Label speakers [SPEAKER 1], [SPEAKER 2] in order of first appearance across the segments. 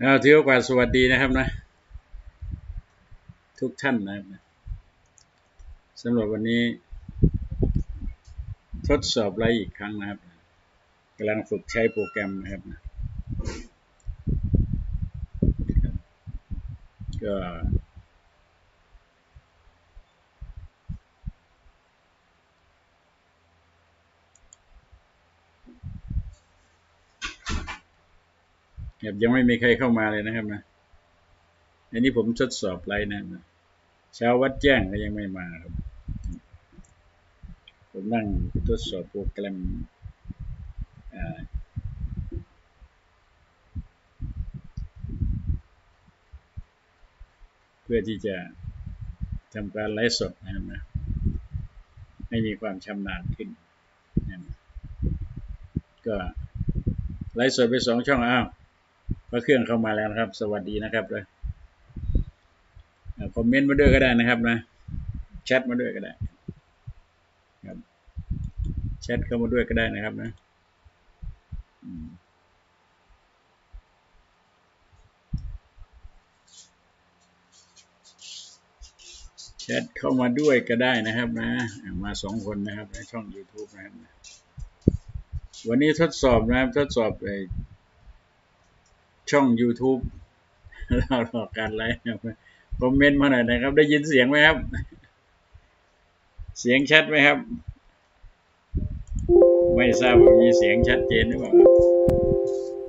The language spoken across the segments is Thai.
[SPEAKER 1] เอาถือโอกาสสวัสดีนะครับนะ ทุกท่านนะครับสำหรับวันนี้ ทดสอบไลฟ์อีกครั้งนะครับกำลังฝึกใช้โปรแกรมนะครับนะก็ ครับยังไม่มีใครเข้ามาเลยนะครับนะอันนี้ผมทดสอบไลน์นะเช้าวัดแจ้งก็ยังไม่มาครับ ผมนั่งทดสอบโปรแกรมเพื่อที่จะทำการไลฟ์สดนะครับนะให้มีความชำนาญขึ้นนะก็ไลฟ์สดไปสองช่องอ้าว พระเครื่องเข้ามาแล้วนะครับ สวัสดีนะครับเลยคอมเมนต์มาด้วยก็ได้นะครับนะแชทมาด้วยก็ได้ครับแชทเข้ามาด้วยก็ได้นะครับนะแชทเข้ามาด้วยก็ได้นะครับนะ มาสองคนนะครับในช่อง YouTube นะครับนะวันนี้ทดสอบนะครับทดสอบไอ ช่อง YouTube เราหลอกการไลฟ์ครับคอมเมนต์มาหน่อยนะครับ ได้ยินเสียงไหมครับ เสียงชัดไหมครับ ไม่ทราบว่ามีเสียงชัดเจนหรือเปล่า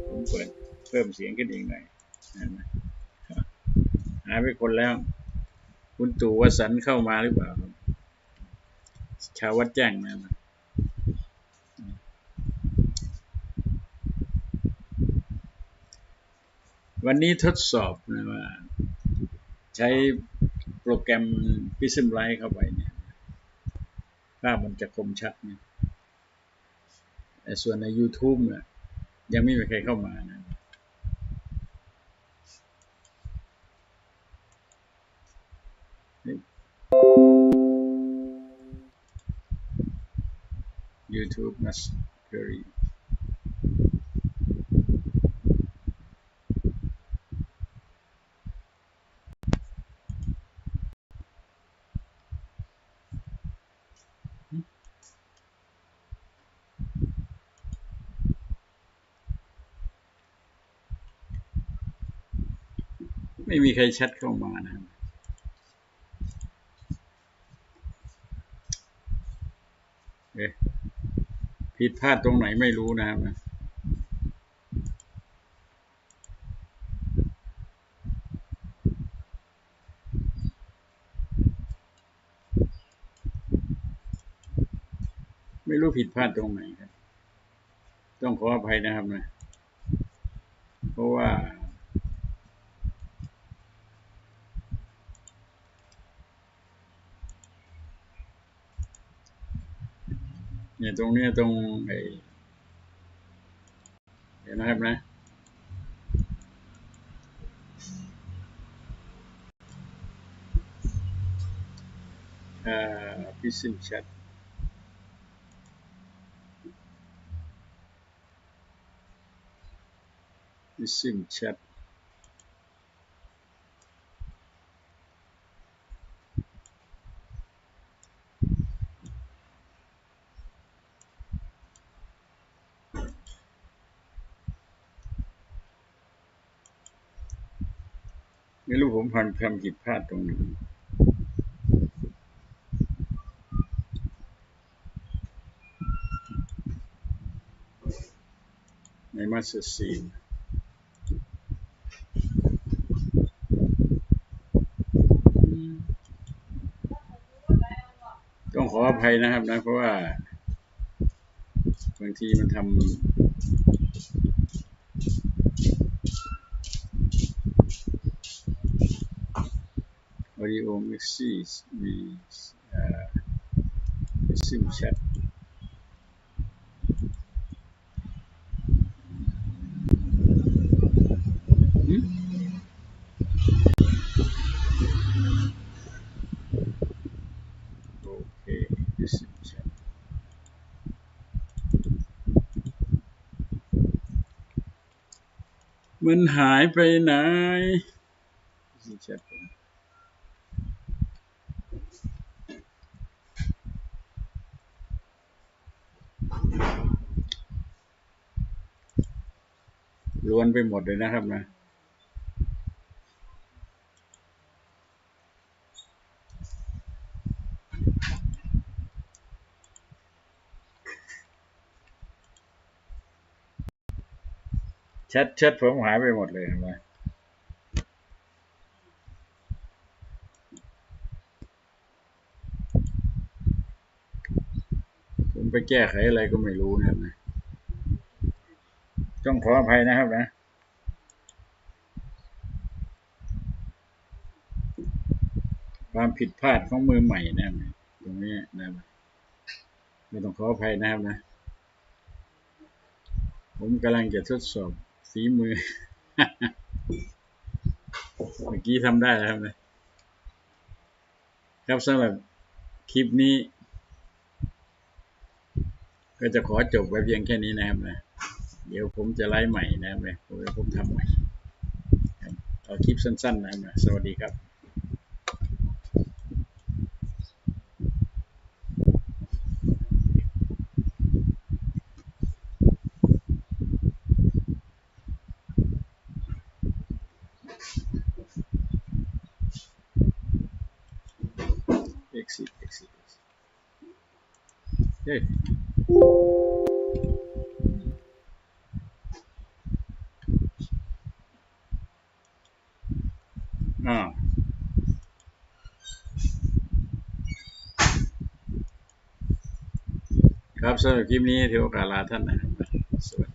[SPEAKER 1] ผมเปิดเพิ่มเสียงขึ้นอีกหน่อยหายไปคนแล้ว คุณตู่วสันเข้ามาหรือเปล่า ชาววัดแจ้งนะ วันนี้ทดสอบนะว่า ใช้โปรแกรม Prism Light เข้าไปเนี่ยภาพมันจะคมชัดเนี่ยแต่ส่วนใน YouTube เนี่ยยังไม่มีใครเข้ามานะ YouTube must query ไม่มีใครแชทเข้ามานะเอ๊ะผิดพลาดตรงไหนไม่รู้นะครับนะไม่รู้ผิดพลาดตรงไหนครับ ต้องขออภัยนะครับนะ เพราะว่า เนี่ยตรงเนี้ยตรงไอ้เห็นนะครับนะอ่าพิซิมแชทพิซิมแชท ไม่รู้ผมพันทำผิดพลาดตรงไหนในมาสเตอร์ซีนต้องขออภัยนะครับนะ เพราะว่า บางทีมันทำ audio mixes มีเอ่อ sim chat หืมโอเค sim chat มมันหายไปไหนแชท ล้วนไปหมดเลยนะครับนะแชทแชทผมหายไปหมดเลยเห็นไหมผมไปแก้ไขอะไรก็ไม่รู้นะครับนะ ต้องขออภัยนะครับนะความผิดพลาดของมือใหม่นะตรงนี้นะครับไม่ต้องขออภัยนะครับนะ ผมกำลังจะทดสอบฝีมือ เมื่อกี้ทำได้แล้วครับนะครับสำหรับคลิปนี้ ก็จะขอจบไว้เพียงแค่นี้นะครับนะ เดี๋ยวผมจะไลฟ์ใหม่นะครับผมจะผมทำใหม่เอาคลิปสั้นๆนะครับสวัสดีครับ exit exit exit เฮ้ยอ่า ครับสำหรับคลิปนี้ถือโอกาสลาท่านนะครับสวัสดี